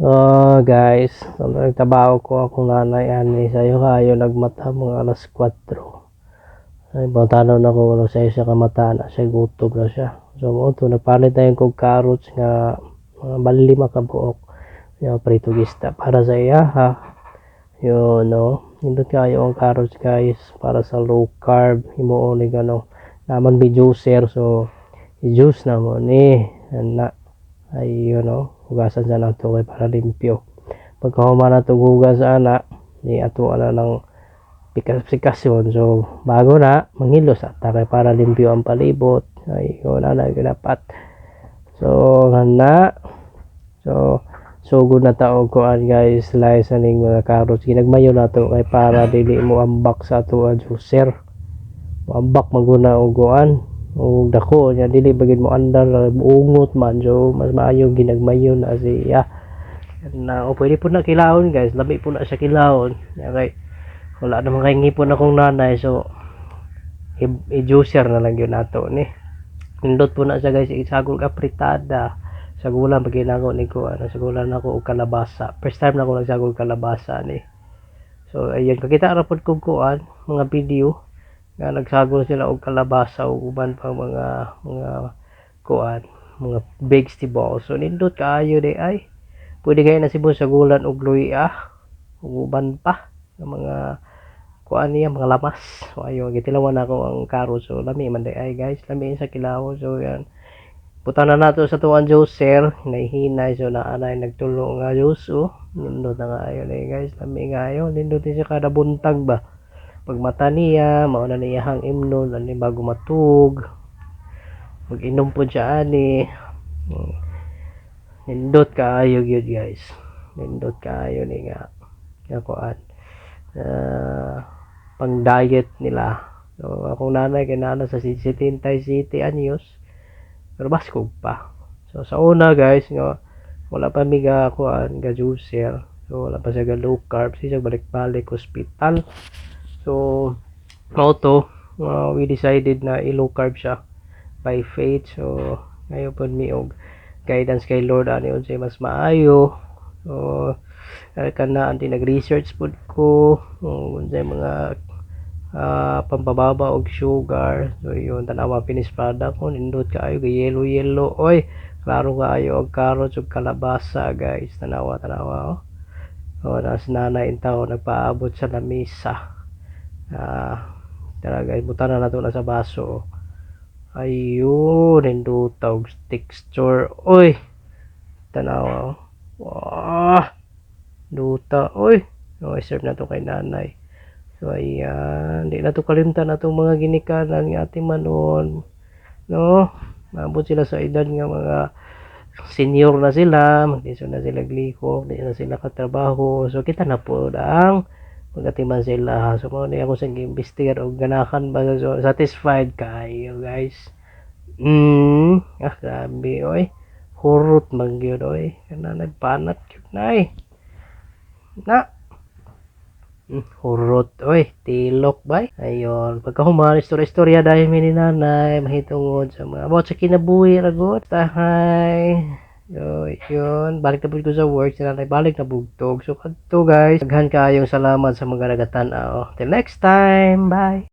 Oh, guys, so, nagtrabaho ko akong nanay ani sayo kayo nagmata mga alas 4. Ay, bangtanon ako wala sayo siya kamata na siya gutom na siya. So, mo to nagpalit na yung kog carrots nga mga bali lima ka buok. Yung prito gista para sa iya ha. Yun, no. Nindot kayo ang carrots guys para sa low carb. Himuo ni gano. Naman bi juicer so i-juice na mo ni. Yan na ay yun no hugasan sa nato kay para limpyo. Pagkahuma na to hugas ana ni ato ana ng pikas-pikasyon so bago na manghilos at kay para limpyo ang palibot. Ay yun ana dapat so na. So sugod na taog ko an guys. Slice aning mga carrots. Ginagmayo na to kay para dili mo ambak sa ato ang juicer ambak maguna og kuan o dako nya dili bagid mo andar buungot man so mas maayo ginagmayo na siya na o pwede po na kilahon guys. Lami po na siya kilahon. Nya kay wala naman kay ngipon akong nanay so i-juicer na lang yun nato ni. Nindot po na siya guys isagol ka pritada sa gulan pag ginako ni ko ano sa gulan ako og kalabasa. First time na ako nagsagol kalabasa ni. So ayun kakita ra pod kog kuan mga video nga nagsagol sila og kalabasa ug uban pang mga mga kuan mga vegetables so nindot kaayo di ay pwede kayo na sibo sa gulan og luya ug uban pa nga mga kuan niya mga lamas. So ayo gitilawan ako ang karo. So lami man di ay guys lami sa kilaw so yan. Puta na nato sa tuwan juicer, nahihinay so na anay nagtulo nga juice oh. Nindot na nga ayo eh guys, lami nga ayo, nindot siya kada buntag ba pag mata niya mao na niya hang imnon ani bago matug. Mag inom po siya ani. Hmm. nindot kaayo gyud guys. Nindot kaayo ni nga. Nga kuan Ah, pang diet nila. So akong nanay kay nana sa 77 city anyos pero baskog pa. So sa una guys nga wala pa mi ga kuan ga juicer. So wala pa siya ga low carb. Siya balik-balik hospital So, mao to, uh, we decided na i-low carb siya by faith. So, ngayon po mi og guidance kay Lord ani unsay mas maayo. So, uh, kana anti nag-research pud ko kung unsay mga ah, pampababa og sugar. So, yun tanawa finish product ko nindot kaayo kay yellow yellow. Oy, klaro kaayo og carrots ug kalabasa guys. Tanawa tanawa oh. Oh, nas nanay intaw nagpaabot sa lamisa ah tara guys buta na nato na sa baso. Ayun hinduta og texture. Oy tanawa oh. wah! Duta oy no serve na to kay nanay. So ayan. Di na to kalimtan na tong mga ginikanan nga ating manon. No? Maabot sila sa edad nga mga senior na sila magdiso na sila gliko di na sila katrabaho. So kita na po ang magatiman sila so mo ni ako sa imbestigar og ganahan ba so satisfied kayo guys? Mm ah grabe oy. Hurot man gyud oy. Kana nagpanat gyud nay na. Mm, hurot oy. Tilok bay. Ayon pagkahuman istorya-istorya dahil mi ni nanay mahitungod sa mga about sa kinabuhi ragot tahay Yo, yun. Balik na po ko sa work. Sila na balik na bugtog. So, kadto guys. Daghan kayong salamat sa mga nagatanaw. Till next time. Bye.